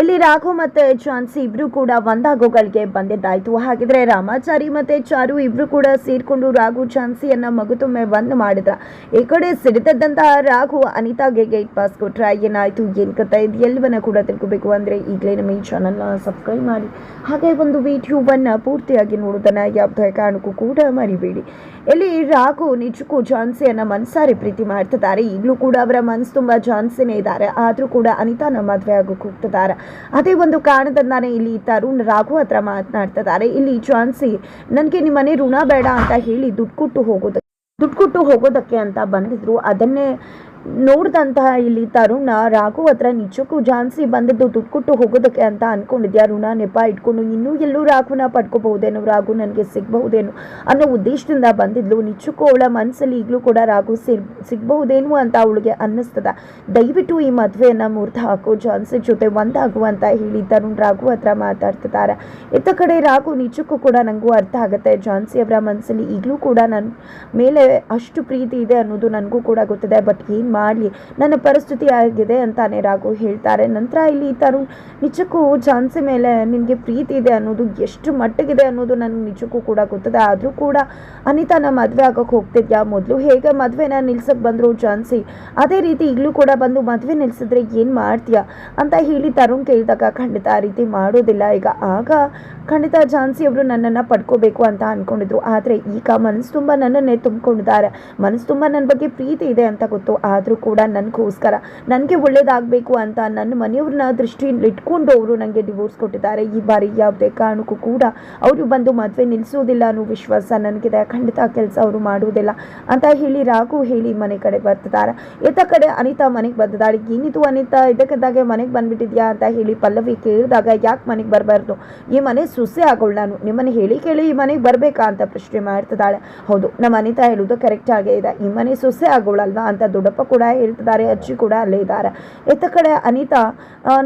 ಇಲ್ಲಿ ರಾಘು ಮತ್ತೆ ಜಾನ್ಸಿ ಇಬ್ರು ಕೂಡ ಒಂದಾಗೋಗಳಿಗೆ ಬಂದಿದ್ದಾಯ್ತು. ಹಾಗಿದ್ರೆ ರಾಮಾಚಾರಿ ಮತ್ತೆ ಚಾರು ಇಬ್ರು ಕೂಡ ಸೇರ್ಕೊಂಡು ರಾಘು ಚಾನ್ಸಿಯನ್ನ ಮಗುತೊಮ್ಮೆ ಬಂದ್ ಮಾಡಿದ್ರ. ಈ ಕಡೆ ಸಿಡಿತದ್ದಂತಹ ರಾಘು ಅನಿತಾಗೆ ಗೇಟ್ ಪಾಸ್ ಕೊಟ್ರ ಏನಾಯ್ತು? ಏನ್ ಕಥೆ ಇದು? ಎಲ್ಲವನ್ನ ಕೂಡ ತಿಳ್ಕೊಬೇಕು ಅಂದ್ರೆ ಈಗಲೇ ನಮ್ಮ ಈ ಚಾನಲ್ನ ಸಬ್ಸ್ಕ್ರೈಬ್ ಮಾಡಿ. ಹಾಗೆ ಒಂದು ವಿಡಿಯೋವನ್ನ ಪೂರ್ತಿಯಾಗಿ ನೋಡೋದನ್ನ ಯಾವುದೇ ಕಾರಣಕ್ಕೂ ಕೂಡ ಮರಿಬೇಡಿ. ಇಲ್ಲಿ ರಾಘು ನಿಜಕ್ಕೂ ಜಾನ್ಸಿಯನ್ನ ಮನ್ಸಾರಿ ಪ್ರೀತಿ ಮಾಡ್ತಿದ್ದಾರೆ. ಈಗಲೂ ಕೂಡ ಅವರ ಮನಸ್ಸು ತುಂಬಾ ಜಾನ್ಸಿನೇ ಇದ್ದಾರೆ. ಆದರೂ ಕೂಡ ಅನಿತಾನ ಮದುವೆ ಆಗೋಕೆ ಹೋಗ್ತಿದ್ದಾರೆ. ಅದೇ ಒಂದು ಕಾರಣದಿಂದಾನೆ ಇಲ್ಲಿ ತರುಣ್ ರಾಘು ಹತ್ರ ಮಾತನಾಡ್ತಿದ್ದಾರೆ. ಇಲ್ಲಿ ಝಾನ್ಸಿ ನನಗೆ ನಿಮ್ಮನೆ ಋಣ ಬೇಡ ಅಂತ ಹೇಳಿ ದುಡ್ಡು ಕೊಟ್ಟು ಹೋಗೋದಕ್ಕೆ ದುಡ್ಡು ಕೊಟ್ಟು ಹೋಗೋದಕ್ಕೆ ಅಂತ ಬಂದಿದ್ರು. ಅದನ್ನೇ ನೋಡ್ದಂತಹ ಇಲ್ಲಿ ತರುಣ ರಾಘು ಹತ್ರ ನಿಜಕ್ಕೂ ಝಾನ್ಸಿ ಬಂದದ್ದು ದುಡ್ಡು ಕೊಟ್ಟು ಹೋಗೋದಕ್ಕೆ ಅಂತ ಅನ್ಕೊಂಡಿದ್ಯ? ಋಣ, ನೆಪ ಇಟ್ಕೊಂಡು ಇನ್ನೂ ಎಲ್ಲೂ ರಾಘುನ ಪಡ್ಕೋಬಹುದೇನೋ? ರಾಘು ನನಗೆ ಸಿಗಬಹುದೇನೋ ಅನ್ನೋ ಉದ್ದೇಶದಿಂದ ಬಂದಿದ್ಲು. ನಿಜಕ್ಕೂ ಅವಳ ಮನಸ್ಸಲ್ಲಿ ಈಗಲೂ ಕೂಡ ರಾಘು ಸಿಗ್ ಸಿಗಬಹುದೇನೋ ಅಂತ ಅವಳಿಗೆ ಅನ್ನಿಸ್ತದ. ದಯವಿಟ್ಟು ಈ ಮದುವೆಯನ್ನು ಮುರಿದು ಹಾಕೋ. ಝಾನ್ಸಿ ಜೊತೆ ಒಂದಾಗು ಅಂತ ಹೇಳಿ ತರುಣ್ ರಾಘು ಹತ್ರ ಮಾತಾಡ್ತಿದ್ದಾರೆ. ಇತ್ತ ಕಡೆ ರಾಘು ನಿಜಕ್ಕೂ ಕೂಡ ನನಗೂ ಅರ್ಥ ಆಗುತ್ತೆ. ಝಾನ್ಸಿ ಅವರ ಮನಸ್ಸಲ್ಲಿ ಈಗಲೂ ಕೂಡ ನನ್ನ ಮೇಲೆ ಅಷ್ಟು ಪ್ರೀತಿ ಇದೆ ಅನ್ನೋದು ನನಗೂ ಕೂಡ ಗೊತ್ತಿದೆ. ಬಟ್ ಏನು ಮಾಡಲಿ ನನ್ನ ಪರಿಸ್ಥಿತಿ ಆಗಿದೆ ಅಂತಾನೆ ರಾಘು ಹೇಳ್ತಾರೆ. ನಂತರ ಇಲ್ಲಿ ತರುಣ್ ನಿಜಕ್ಕೂ ಝಾನ್ಸಿ ಮೇಲೆ ನಿನಗೆ ಪ್ರೀತಿ ಇದೆ ಅನ್ನೋದು, ಎಷ್ಟು ಮಟ್ಟಿಗಿದೆ ಅನ್ನೋದು ನನಗೆ ನಿಜಕ್ಕೂ ಕೂಡ ಗೊತ್ತದೆ. ಆದರೂ ಕೂಡ ಅನಿತಾನ ಮದುವೆ ಆಗೋಕ್ಕೆ ಹೋಗ್ತಿದ್ಯಾ? ಮೊದಲು ಹೇಗೆ ಮದುವೆನ ನಿಲ್ಸಕ್ಕೆ ಬಂದರು ಝಾನ್ಸಿ? ಅದೇ ರೀತಿ ಈಗಲೂ ಕೂಡ ಬಂದು ಮದುವೆ ನಿಲ್ಸಿದ್ರೆ ಏನು ಮಾಡ್ತೀಯಾ? ಅಂತ ಹೇಳಿ ತರುಣ್ ಕೇಳಿದಾಗ, ಖಂಡಿತ ಆ ರೀತಿ ಮಾಡೋದಿಲ್ಲ. ಈಗ ಆಗ ಖಂಡಿತ ಝಾನ್ಸಿ ಅವರು ನನ್ನನ್ನು ಪಡ್ಕೋಬೇಕು ಅಂತ ಅಂದ್ಕೊಂಡಿದ್ರು ಆದರೆ ಈಗ ಮನಸ್ಸು ತುಂಬ ನನ್ನನ್ನೇ ತುಂಬಿಕೊಂಡಿದ್ದಾರೆ. ಮನಸ್ಸು ತುಂಬ ನನ್ನ ಬಗ್ಗೆ ಪ್ರೀತಿ ಇದೆ ಅಂತ ಗೊತ್ತು. ಆದರೂ ಕೂಡ ನನಗೋಸ್ಕರ ನನಗೆ ಒಳ್ಳೇದಾಗಬೇಕು ಅಂತ ನನ್ನ ಮನೆಯವ್ರನ್ನ ದೃಷ್ಟಿಯಲ್ಲಿ ಇಟ್ಕೊಂಡು ಅವರು ನನಗೆ ಡಿವೋರ್ಸ್ ಕೊಟ್ಟಿದ್ದಾರೆ. ಈ ಬಾರಿ ಯಾವುದೇ ಕಾರಣಕ್ಕೂ ಕೂಡ ಅವರು ಬಂದು ಮದುವೆ ನಿಲ್ಲಿಸುವುದಿಲ್ಲ ಅನ್ನೋ ವಿಶ್ವಾಸ ನನಗಿದೆ. ಖಂಡಿತ ಕೆಲಸ ಅವರು ಮಾಡುವುದಿಲ್ಲ ಅಂತ ಹೇಳಿ ರಾಘು ಹೇಳಿ ಮನೆ ಕಡೆ ಬರ್ತಿದ್ದಾರೆ. ಇತ್ತ ಕಡೆ ಅನಿತಾ ಮನೆಗೆ ಬಂದಿದ್ದಾಳೆ. ಏನಿದು ಅನಿತಾ? ಇದಕ್ಕಿದ್ದಾಗೆ ಮನೆಗೆ ಬಂದ್ಬಿಟ್ಟಿದ್ಯಾ ಅಂತ ಹೇಳಿ ಪಲ್ಲವಿ ಕೇಳಿದಾಗ ಯಾಕೆ ಮನೆಗೆ ಬರಬಾರ್ದು? ಈ ಮನೆ ಸುಸೆ ಆಗೋಳು ನಾನು ನಿಮ್ಮನೆ ಹೇಳಿ ಕೇಳಿ ಈ ಮನೆಗೆ ಬರಬೇಕಾ ಅಂತ ಪ್ರಶ್ನೆ ಮಾಡ್ತಿದ್ದಾಳೆ. ಹೌದು, ನಮ್ಮ ಅನಿತಾ ಹೇಳುವುದು ಕರೆಕ್ಟ್ ಆಗೇ ಇದೆ. ಈ ಮನೆ ಸುಸೆ ಆಗೋಳಲ್ವಾ ಅಂತ ದೊಡ್ಡಪ್ಪ ಕೂಡ ಹೇಳ್ತಿದ್ದಾರೆ, ಅಜ್ಜಿ ಕೂಡ ಅಲ್ಲೇ ಇದ್ದಾರೆ. ಎತ್ತ ಕಡೆ ಅನಿತಾ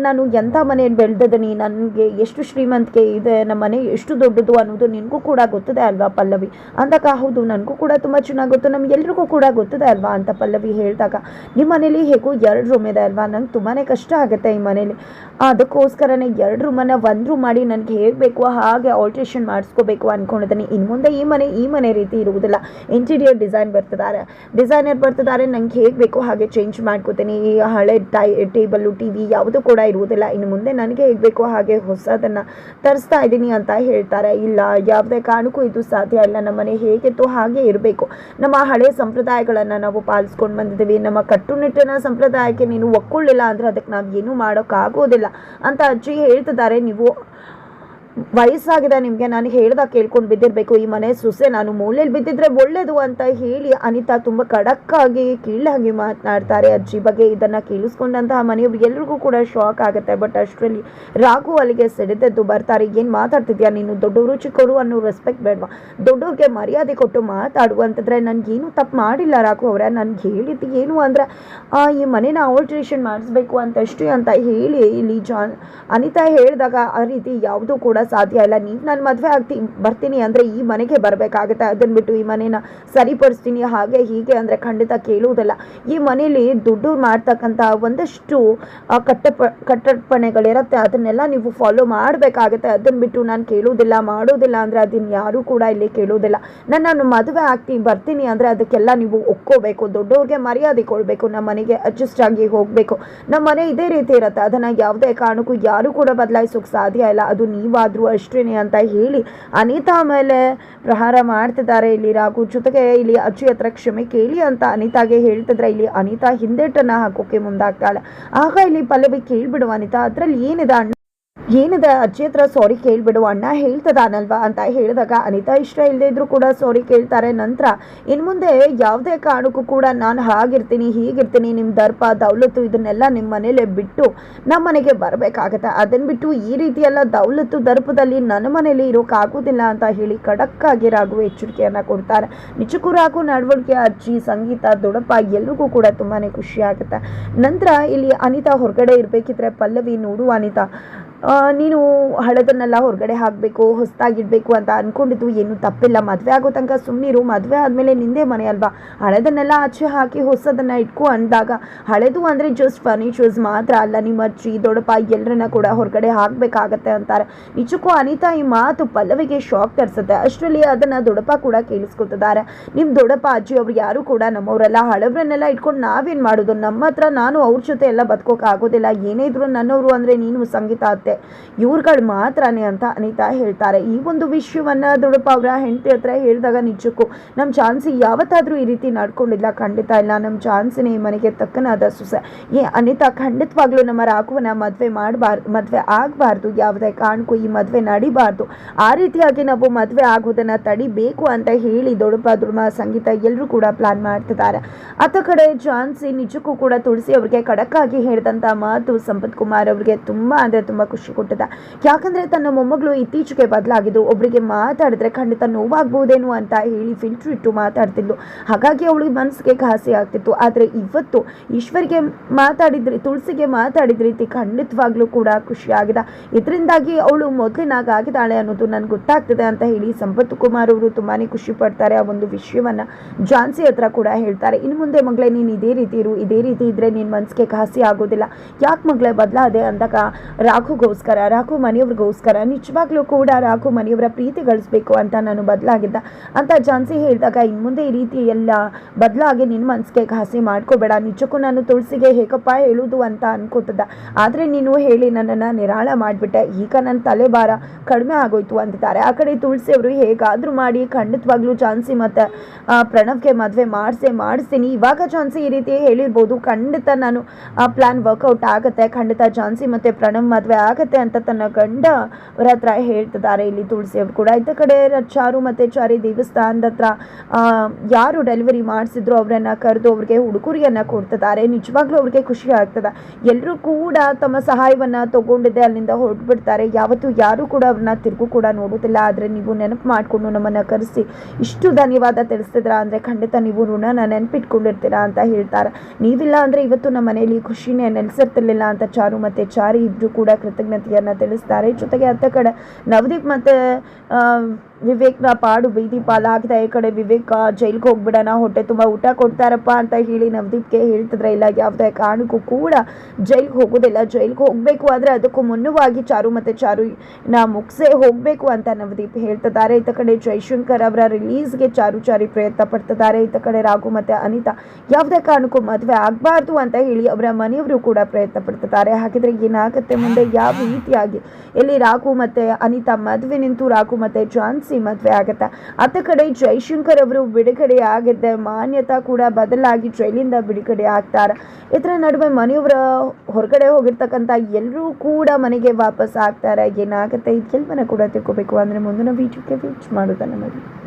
ನಾನು ಎಂಥ ಮನೆ ಬೆಳೆದಿದ್ದೀನಿ, ನನಗೆ ಎಷ್ಟು ಶ್ರೀಮಂತಿಕೆ ಇದೆ, ನಮ್ಮ ಮನೆ ಎಷ್ಟು ದೊಡ್ಡದು ಅನ್ನೋದು ನಿನಗೂ ಕೂಡ ಗೊತ್ತಿದೆ ಅಲ್ವಾ ಪಲ್ಲವಿ? ಅಂದಾಗ, ಹೌದು, ನನಗೂ ಕೂಡ ತುಂಬ ಚೆನ್ನಾಗಿ ಗೊತ್ತು ನಮಗೆಲ್ರಿಗೂ ಕೂಡ ಗೊತ್ತಿದೆ ಅಲ್ವಾ ಅಂತ ಪಲ್ಲವಿ ಹೇಳಿದಾಗ. ನಿಮ್ಮ ಮನೇಲಿ ಹೇಗೂ ಎರಡು ರೂಮ್ ಇದೆ ಅಲ್ವಾ? ನಂಗೆ ತುಂಬಾ ಕಷ್ಟ ಆಗುತ್ತೆ ಈ ಮನೇಲಿ. ಅದಕ್ಕೋಸ್ಕರನೇ ಎರಡು ರೂಮನ್ನು ಒಂದು ರೂಮ್ ಮಾಡಿ ನನಗೆ ಹೇಗೆ ಬೇಕು ಹಾಗೆ ಆಲ್ಟ್ರೇಷನ್ ಮಾಡಿಸ್ಕೋಬೇಕು ಅಂದ್ಕೊಂಡಿದ್ದೀನಿ ಇನ್ನು ಮುಂದೆ ಈ ಮನೆ ಈ ಮನೆ ರೀತಿ ಇರುವುದಿಲ್ಲ. ಇಂಟೀರಿಯರ್ ಡಿಸೈನ್ ಬರ್ತಿದ್ದಾರೆ. ಡಿಸೈನರ್ ಬರ್ತಿದ್ದಾರೆ, ನಂಗೆ ಹೇಗೆ ಹಾಗೆ ಚೇಂಜ್ ಮಾಡ್ಕೋತೀನಿ. ಈ ಹಳೆ ಟೈ ಟೇಬಲ್ಲು ಟಿ ವಿ ಯಾವುದೂ ಕೂಡ ಇರುವುದಿಲ್ಲ. ಇನ್ನು ಮುಂದೆ ನನಗೆ ಹೇಗೆ ಬೇಕೋ ಹಾಗೆ ಹೊಸದನ್ನು ತರಿಸ್ತಾ ಇದ್ದೀನಿ ಅಂತ ಹೇಳ್ತಾರೆ. ಇಲ್ಲ, ಯಾವುದೇ ಕಾರಣಕ್ಕೂ ಇದು ಸಾಧ್ಯ ಇಲ್ಲ. ನಮ್ಮ ಮನೆ ಹೇಗಿತ್ತು ಹಾಗೆ ಇರಬೇಕು. ನಮ್ಮ ಹಳೆ ಸಂಪ್ರದಾಯಗಳನ್ನು ನಾವು ಪಾಲಿಸ್ಕೊಂಡು ಬಂದಿದ್ದೀವಿ. ನಮ್ಮ ಕಟ್ಟುನಿಟ್ಟಿನ ಸಂಪ್ರದಾಯಕ್ಕೆ ನೀನು ಒಕ್ಕೊಳ್ಳಿಲ್ಲ ಅಂದರೆ ಅದಕ್ಕೆ ನಾವು ಏನೂ ಮಾಡೋಕ್ಕಾಗೋದಿಲ್ಲ ಅಂತ ಅಜ್ಜಿ ಹೇಳ್ತಿದ್ದಾರೆ. ನೀವು ವಯಸ್ಸಾಗಿದೆ, ನಿಮಗೆ ನಾನು ಹೇಳ್ದಾಗ ಕೇಳ್ಕೊಂಡು ಬಿದ್ದಿರಬೇಕು. ಈ ಮನೆ ಸೊಸೆ ನಾನು ಮೂಲೆಯಲ್ಲಿ ಬಿದ್ದಿದ್ರೆ ಒಳ್ಳೇದು ಅಂತ ಹೇಳಿ ಅನಿತಾ ತುಂಬ ಖಡಕ್ಕಾಗಿ, ಕೀಳಾಗಿ ಮಾತನಾಡ್ತಾರೆ. ಅಜ್ಜಿ ಬಗ್ಗೆ ಇದನ್ನು ಕೇಳಿಸ್ಕೊಂಡಂತಹ ಮನೆಯವರು ಎಲ್ರಿಗೂ ಕೂಡ ಶಾಕ್ ಆಗುತ್ತೆ. ಬಟ್ ಅಷ್ಟರಲ್ಲಿ ರಾಘು ಅಲ್ಲಿಗೆ ಸಿಡಿದದ್ದು ಬರ್ತಾರೆ. ಏನು ಮಾತಾಡ್ತಿದ್ಯಾ ನೀನು? ದೊಡ್ಡವರು, ಚಿಕ್ಕವರು ಅನ್ನೋ ರೆಸ್ಪೆಕ್ಟ್ ಬೇಡವಾ? ದೊಡ್ಡವ್ರಿಗೆ ಮರ್ಯಾದೆ ಕೊಟ್ಟು ಮಾತಾಡುವಂತಂದ್ರೆ ನನಗೇನು ತಪ್ಪು ಮಾಡಿಲ್ಲ ರಾಘು ಅವರ. ನನಗೆ ಹೇಳಿದ್ದು ಏನು ಅಂದರೆ ಈ ಮನೇನ ಆಲ್ಟ್ರೇಷನ್ ಮಾಡಿಸ್ಬೇಕು ಅಂತಷ್ಟೇ ಅಂತ ಹೇಳಿ ಇಲ್ಲಿ ಜಾನ್ ಅನಿತಾ ಹೇಳಿದಾಗ ಆ ರೀತಿ ಯಾವುದೂ ಕೂಡ ಸಾಧ್ಯ ಇಲ್ಲ. ನೀವು ನಾನು ಮದುವೆ ಆಗ್ತಿ, ಬರ್ತೀನಿ ಅಂದರೆ ಈ ಮನೆಗೆ ಬರಬೇಕಾಗುತ್ತೆ. ಅದನ್ನು ಬಿಟ್ಟು ಈ ಮನೇನ ಸರಿಪಡಿಸ್ತೀನಿ. ಹಾಗೆ ಹೀಗೆ ಅಂದರೆ ಖಂಡಿತ ಕೇಳುವುದಿಲ್ಲ. ಈ ಮನೇಲಿ ದುಡ್ಡು ಮಾಡ್ತಕ್ಕಂಥ ಒಂದಷ್ಟು ಕಟ್ಟಪ ಕಟ್ಟಪ್ಪಣೆಗಳಿರುತ್ತೆ ಅದನ್ನೆಲ್ಲ ನೀವು ಫಾಲೋ ಮಾಡಬೇಕಾಗುತ್ತೆ. ಅದನ್ನು ಬಿಟ್ಟು ನಾನು ಕೇಳುವುದಿಲ್ಲ ಮಾಡೋದಿಲ್ಲ ಅಂದರೆ ಅದನ್ನು ಯಾರೂ ಕೂಡ ಇಲ್ಲಿ ಕೇಳುವುದಿಲ್ಲ. ನಾನು ನಾನು ಮದುವೆ ಆಗ್ತೀನಿ ಬರ್ತೀನಿ ಅಂದರೆ ಅದಕ್ಕೆಲ್ಲ ನೀವು ಒಕ್ಕೋಬೇಕು ದೊಡ್ಡವ್ರಿಗೆ ಮರ್ಯಾದೆ ಕೊಡಬೇಕು. ನಮ್ಮ ಮನೆಗೆ ಅಡ್ಜಸ್ಟ್ ಆಗಿ ಹೋಗಬೇಕು. ನಮ್ಮ ಮನೆ ಇದೇ ರೀತಿ ಇರುತ್ತೆ. ಅದನ್ನು ಯಾವುದೇ ಕಾರಣಕ್ಕೂ ಯಾರೂ ಕೂಡ ಬದಲಾಯಿಸೋಕೆ ಸಾಧ್ಯ ಇಲ್ಲ. ಅದು ನೀವಾದರೂ ಅಷ್ಟೇನೆ ಅಂತ ಹೇಳಿ ಅನಿತಾ ಮೇಲೆ ಪ್ರಹಾರ ಮಾಡ್ತಿದ್ದಾರೆ. ಇಲ್ಲಿ ರಾಘು ಜೊತೆಗೆ ಇಲ್ಲಿ ಅಜ್ಜಿ ಹತ್ರ ಕ್ಷಮೆ ಕೇಳಿ ಅಂತ ಅನಿತಾಗೆ ಹೇಳ್ತಿದ್ರೆ ಇಲ್ಲಿ ಅನಿತಾ ಹಿಂದೇಟನ್ನ ಹಾಕೋಕೆ ಮುಂದಾಗ್ತಾಳೆ. ಆಗ ಇಲ್ಲಿ ಪಲ್ಲವಿ ಕೇಳ್ಬಿಡು ಅನಿತಾ, ಅದ್ರಲ್ಲಿ ಏನಿದೆ ಅಣ್ಣ? ಏನಿದೆ ಅಜ್ಜಿ ಹತ್ರ ಸಾರಿ ಕೇಳಿಬಿಡು, ಅಣ್ಣ ಹೇಳ್ತದಾನಲ್ವಾ ಅಂತ ಹೇಳಿದಾಗ ಅನಿತಾ ಇಷ್ಟ ಇಲ್ಲದೆ ಇದ್ರು ಕೂಡ ಸಾರಿ ಕೇಳ್ತಾರೆ. ನಂತರ ಇನ್ನು ಮುಂದೆ ಯಾವುದೇ ಕಾರಣಕ್ಕೂ ಕೂಡ ನಾನು ಹಾಗಿರ್ತೀನಿ, ಹೀಗಿರ್ತೀನಿ ನಿಮ್ಮ ದರ್ಪ, ದೌಲತ್ತು ಇದನ್ನೆಲ್ಲ ನಿಮ್ಮ ಮನೇಲೆ ಬಿಟ್ಟು ನಮ್ಮ ಮನೆಗೆ ಬರಬೇಕಾಗತ್ತೆ. ಅದನ್ನು ಬಿಟ್ಟು ಈ ರೀತಿಯೆಲ್ಲ ದೌಲತ್ತು ದರ್ಪದಲ್ಲಿ ನನ್ನ ಮನೇಲಿ ಇರೋಕ್ಕಾಗೋದಿಲ್ಲ ಅಂತ ಹೇಳಿ ಖಡಕ್ಕಾಗಿ ರಾಘು ಎಚ್ಚರಿಕೆಯನ್ನು ಕೊಡ್ತಾರೆ. ನಿಜಕ್ಕೂ ರಾಘು ನಡವಳಿಕೆ, ಅಜ್ಜಿ, ಸಂಗೀತ ದೊಡಪ್ಪ ಎಲ್ರಿಗೂ ಕೂಡ ತುಂಬಾ ಖುಷಿ ಆಗುತ್ತೆ. ನಂತರ ಇಲ್ಲಿ ಅನಿತಾ ಹೊರಗಡೆ ಇರಬೇಕಿದ್ರೆ ಪಲ್ಲವಿ ನೋಡು ಅನಿತಾ. ನೀನು ಹಳದನ್ನೆಲ್ಲ ಹೊರಗಡೆ ಹಾಕಬೇಕು, ಹೊಸದಾಗಿಡಬೇಕು ಅಂತ ಅಂದ್ಕೊಂಡಿದ್ದು ಏನು ತಪ್ಪಿಲ್ಲ. ಮದುವೆ ಆಗೋ ತನಕ ಸುಮ್ಮನಿರು ಮದುವೆ ಆದಮೇಲೆ ನಿಂದೇ ಮನೆ ಅಲ್ವಾ? ಹಳದನ್ನೆಲ್ಲ ಆಚೆ ಹಾಕಿ ಹೊಸದನ್ನು ಇಟ್ಕೊ ಅಂದಾಗ, ಹಳೆದು ಅಂದರೆ ಜಸ್ಟ್ ಫರ್ನಿಚರ್ಸ್ ಮಾತ್ರ ಅಲ್ಲ. ನಿಮ್ಮ ಅಜ್ಜಿ, ದೊಡ್ಡಪ್ಪ ಎಲ್ಲರನ್ನ ಕೂಡ ಹೊರಗಡೆ ಹಾಕಬೇಕಾಗತ್ತೆ ಅಂತಾರೆ. ನಿಜಕ್ಕೂ ಅನಿತಾ ಈ ಮಾತು ಪಲ್ಲವಿಗೆ ಶಾಕ್ ತರಿಸುತ್ತೆ. ಅಷ್ಟರಲ್ಲಿ ಅದನ್ನು ದೊಡ್ಡಪ್ಪ ಕೂಡ ಕೇಳಿಸ್ಕೊತಿದ್ದಾರೆ. ನಿಮ್ಮ ದೊಡ್ಡಪ್ಪ, ಅಜ್ಜಿ ಅವ್ರು ಯಾರು ಕೂಡ ನಮ್ಮವರೆಲ್ಲ ಹಳಬ್ರನ್ನೆಲ್ಲ ಇಟ್ಕೊಂಡು ನಾವೇನು ಮಾಡೋದು? ನಮ್ಮ ಹತ್ರ ನಾನು ಅವ್ರ ಜೊತೆ ಎಲ್ಲ ಬದುಕೋಕೆ ಆಗೋದಿಲ್ಲ. ಏನೇ ಇದ್ರು ನನ್ನವರು ಅಂದರೆ ನೀನು ಸಂಗೀತ, ಅತ್ತೆ ಇವ್ರುಗಳು ಮಾತ್ರನೇ ಅಂತ ಅನಿತಾ ಹೇಳ್ತಾರೆ. ಈ ಒಂದು ವಿಷಯವನ್ನ ದೊಡ್ಡಪ್ಪ ಅವರ ಹೆಂಡತಿ ಹತ್ರ ಹೇಳಿದಾಗ ನಿಜಕ್ಕೂ ನಮ್ಮ ಚಾನ್ಸಿ ಯಾವತ್ತಾದರೂ ಈ ರೀತಿ ನಡ್ಕೊಂಡಿಲ್ಲ. ಖಂಡಿತ ಇಲ್ಲ. ನಮ್ಮ ಚಾನ್ಸಿನೇ ಈ ಮನೆಗೆ ತಕ್ಕನಾದ ಸುಸ. ಏ, ಅನಿತಾ, ಖಂಡಿತವಾಗ್ಲೂ ನಮ್ಮ ರಾಘವನ ಮದುವೆ ಮಾಡಬಾರ್ದು ಮದುವೆ ಆಗಬಾರ್ದು. ಯಾವುದೇ ಕಾರಣಕ್ಕೂ ಈ ಮದುವೆ ನಡಿಬಾರ್ದು. ಆ ರೀತಿಯಾಗಿ ನಾವು ಮದುವೆ ಆಗೋದನ್ನ ತಡಿಬೇಕು ಅಂತ ಹೇಳಿ ದೊಡ್ಡಪ್ಪ ದುರ್ಮ ಸಂಗೀತ ಎಲ್ಲರೂ ಕೂಡ ಪ್ಲಾನ್ ಮಾಡ್ತಿದ್ದಾರೆ. ಅತ್ತ ಕಡೆ ಝಾನ್ಸಿ ನಿಜಕ್ಕೂ ಕೂಡ ತುಳಸಿ ಅವ್ರಿಗೆ ಖಡಕ್ಕಾಗಿ ಹೇಳಿದಂಥ ಮಾತು ಸಂಪತ್ ಕುಮಾರ್ ಅವ್ರಿಗೆ ತುಂಬ ಅಂದರೆ ತುಂಬ ಕೊಟ್ಟಿದೆ ಯಾಕಂದ್ರೆ ತನ್ನ ಮೊಮ್ಮಗಳು ಇತ್ತೀಚೆಗೆ ಬದಲಾಗಿದ್ರು ಒಬ್ಬರಿಗೆ ಮಾತಾಡಿದ್ರೆ ಖಂಡಿತ ನೋವಾಗ್ಬೋದೇನು ಅಂತ ಹೇಳಿ ಫಿಲ್ಟ್ರ್ ಇಟ್ಟು ಮಾತಾಡ್ತಿದ್ಲು. ಹಾಗಾಗಿ ಅವಳಿಗೆ ಮನಸ್ಸಿಗೆ ಘಾಸಿ ಆಗ್ತಿತ್ತು. ಆದರೆ ಇವತ್ತು ಈಶ್ವರ್ಗೆ ಮಾತಾಡಿದ್ರಿ, ತುಳಸಿಗೆ ಮಾತಾಡಿದ ರೀತಿ ಖಂಡಿತವಾಗ್ಲೂ ಕೂಡ ಖುಷಿಯಾಗಿದೆ. ಇದರಿಂದಾಗಿ ಅವಳು ಮೊದಲಿನಾಗಿದ್ದಾಳೆ ಅನ್ನೋದು ನನಗೆ ಗೊತ್ತಾಗ್ತದೆ ಅಂತ ಹೇಳಿ ಸಂಪತ್ ಕುಮಾರ್ ಅವರು ತುಂಬಾ ಖುಷಿ ಪಡ್ತಾರೆ. ಆ ಒಂದು ವಿಷಯವನ್ನ ಜಾನ್ಸಿ ಹತ್ರ ಕೂಡ ಹೇಳ್ತಾರೆ. ಇನ್ನು ಮುಂದೆ ಮಗಳೇ, ನೀನು ಇದೇ ರೀತಿ ಇರು. ಇದೇ ರೀತಿ ಇದ್ರೆ ನಿನ್ನ ಮನಸ್ಸಿಗೆ ಘಾಸಿ ಆಗೋದಿಲ್ಲ. ಯಾಕೆ ಮಗಳೇ ಬದಲಾದೆ ಅಂದಾಗ ರಾಘುಗೋಸ್ಕರ ರಾಘು ಮನೆಯವ್ರಿಗೋಸ್ಕರ, ನಿಜವಾಗ್ಲೂ ಕೂಡ ರಾಘು ಮನೆಯವರ ಪ್ರೀತಿ ಗಳಿಸ್ಬೇಕು ಅಂತ ನಾನು ಬದಲಾಗಿದ್ದ. ಅಂತ ಜಾನ್ಸಿ ಹೇಳಿದಾಗ ಇನ್ನು ಮುಂದೆ ಈ ರೀತಿ ಎಲ್ಲ ಬದಲಾಗಿ ನಿನ್ನ ಮನಸ್ಸಿಗೆ ಘಾಸಿ ಮಾಡ್ಕೋಬೇಡ. ನಿಜಕ್ಕೂ ನಾನು ತುಳಸಿಗೆ, ಹೇಗಪ್ಪ ಹೇಳೋದು ಅಂತ ಅನ್ಕೋತದ ಆದರೆ ನೀನು ಹೇಳಿ ನನ್ನನ್ನು ನಿರಾಳ ಮಾಡಿಬಿಟ್ಟೆ. ಈಗ ನನ್ನ ತಲೆಭಾರ ಕಡಿಮೆ ಆಗೋಯ್ತು ಅಂತಿದ್ದಾರೆ. ಆ ಕಡೆ ತುಳಸಿಯವರು ಹೇಗಾದರೂ ಮಾಡಿ, ಖಂಡಿತವಾಗ್ಲೂ ಜಾನ್ಸಿ ಮತ್ತು ಪ್ರಣವ್ಗೆ ಮದುವೆ ಮಾಡಿಸೇ ಮಾಡಿಸ್ತೀನಿ. ಇವಾಗ ಜಾನ್ಸಿ ಈ ರೀತಿ ಹೇಳಿರ್ಬೋದು. ಖಂಡಿತ ನಾನು, ಆ ಪ್ಲ್ಯಾನ್ ವರ್ಕೌಟ್ ಆಗುತ್ತೆ. ಖಂಡಿತ ಜಾನ್ಸಿ ಮತ್ತು ಪ್ರಣವ್ ಮದುವೆ ಆಗುತ್ತೆ. ಅಂತ ತನ್ನ ಗಂಡ ಅವರ ಹತ್ರ ಹೇಳ್ತಿದ್ದಾರೆ. ಇಲ್ಲಿ ತುಳಸಿ ಅವರು ಕೂಡ ಇದ್ದ ಕಡೆ ಚಾರು ಮತ್ತು ಚಾರಿ ದೇವಸ್ಥಾನದ ಹತ್ರ ಯಾರು ಡೆಲಿವರಿ ಮಾಡಿಸಿದ್ರು ಅವರನ್ನು ಕರೆದು ಅವ್ರಿಗೆ ಉಡುಗೊರೆಯನ್ನು ಕೊಡ್ತಿದ್ದಾರೆ. ನಿಜವಾಗ್ಲೂ ಅವ್ರಿಗೆ ಖುಷಿ ಆಗ್ತದೆ. ಎಲ್ಲರೂ ಕೂಡ ತಮ್ಮ ಸಹಾಯವನ್ನು ತಗೊಂಡಿದ್ದೆ, ಅಲ್ಲಿಂದ ಹೊರಟ್ಬಿಡ್ತಾರೆ. ಯಾವತ್ತೂ ಯಾರು ಕೂಡ ಅವ್ರನ್ನ ತಿರುಗು ಕೂಡ ನೋಡೋದಿಲ್ಲ. ಆದರೆ ನೀವು ನೆನಪು ಮಾಡಿಕೊಂಡು ನಮ್ಮನ್ನು ಕರೆಸಿ. ಇಷ್ಟು ಧನ್ಯವಾದ ತಿಳಿಸ್ತಿದ್ರ ಅಂದರೆ ಖಂಡಿತ ನೀವು ಋಣನ ನೆನಪಿಟ್ಕೊಂಡಿರ್ತೀರಾ ಅಂತ ಹೇಳ್ತಾರೆ. ನೀವಿಲ್ಲ ಅಂದರೆ ಇವತ್ತು ನಮ್ಮ ಮನೆಯಲ್ಲಿ ಖುಷಿನೇ ನೆಲೆಸಿರ್ತಿರ್ಲಿಲ್ಲ ಅಂತ ಚಾರು ಮತ್ತು ಚಾರಿ ಇಬ್ಬರು ಕೂಡ ಕೃತಜ್ಞತೆಯನ್ನು ತಿಳಿಸ್ತಾರೆ. ಜೊತೆಗೆ ಅತ್ತ ಕಡೆ ನವದೀಪ್ ಮತ್ತು ವಿವೇಕ್ನ ಪಾಡು ಬೀದಿ ಪಾಲಾಗಿದೆ. ಈ ಕಡೆ ವಿವೇಕ್ ಜೈಲ್ಗೆ ಹೋಗ್ಬಿಡೋಣ, ಹೊಟ್ಟೆ ತುಂಬ ಊಟ ಕೊಡ್ತಾರಪ್ಪ ಅಂತ ಹೇಳಿ ನವದೀಪ್ಗೆ ಹೇಳ್ತಿದ್ರೆ ಇಲ್ಲ, ಯಾವುದೇ ಕಾರಣಕ್ಕೂ ಕೂಡ ಜೈಲ್ಗೆ ಹೋಗೋದಿಲ್ಲ. ಜೈಲ್ಗೆ ಹೋಗಬೇಕು ಆದರೆ ಅದಕ್ಕೂ ಮುನ್ನವಾಗಿ ಚಾರು ಮತ್ತು ಚಾರು ನಾ ಮುಗಿಸೇ ಹೋಗಬೇಕು ಅಂತ ನವದೀಪ್ ಹೇಳ್ತಿದ್ದಾರೆ. ಈತ ಕಡೆ ಜೈಶಂಕರ್ ಅವರ ರಿಲೀಸ್ಗೆ ಚಾರು ಚಾರಿ ಪ್ರಯತ್ನ ಪಡ್ತಿದ್ದಾರೆ. ಇತ್ತ ಕಡೆ ರಾಘು ಮತ್ತು ಅನಿತಾ ಯಾವುದೇ ಕಾರಣಕ್ಕೂ ಮದುವೆ ಆಗಬಾರ್ದು ಅಂತ ಹೇಳಿ ಅವರ ಮನೆಯವರು ಕೂಡ ಪ್ರಯತ್ನ ಪಡ್ತಿದ್ದಾರೆ. ಹಾಗಿದ್ರೆ ಏನಾಗುತ್ತೆ ಮುಂದೆ? ಯಾವ ರೀತಿಯಾಗಿ ಎಲ್ಲಿ ರಾಘು ಮತ್ತು ಅನಿತಾ ಮದುವೆ ನಿಂತು ರಾಘು ಮತ್ತು ಜಾನ್ಸಿ ಮದುವೆ ಆಗುತ್ತೆ. ಅತ್ತ ಕಡೆ ಜೈಶಂಕರ್ ಅವರು ಬಿಡುಗಡೆ ಆಗಿದ್ದೆ ಮಾನ್ಯತಾ ಕೂಡ ಬದಲಾಗಿ ಜೈಲಿಂದ ಬಿಡುಗಡೆ ಆಗ್ತಾರೆ. ಇದರ ನಡುವೆ ಮನೆಯವರ ಹೊರಗಡೆ ಹೋಗಿರ್ತಕ್ಕಂಥ ಎಲ್ಲರೂ ಕೂಡ ಮನೆಗೆ ವಾಪಸ್ ಆಗ್ತಾರೆ. ಏನಾಗುತ್ತೆ? ಇದೆಲ್ಲವನ್ನ ಕೂಡ ತಿಳ್ಕೋಬೇಕು. ಅಂದರೆ ಮುಂದಿನ ವೀಡಿಯೋಗೆ ವೀಚ್ ಮಾಡೋದನ್ನು ಮಾಡಿ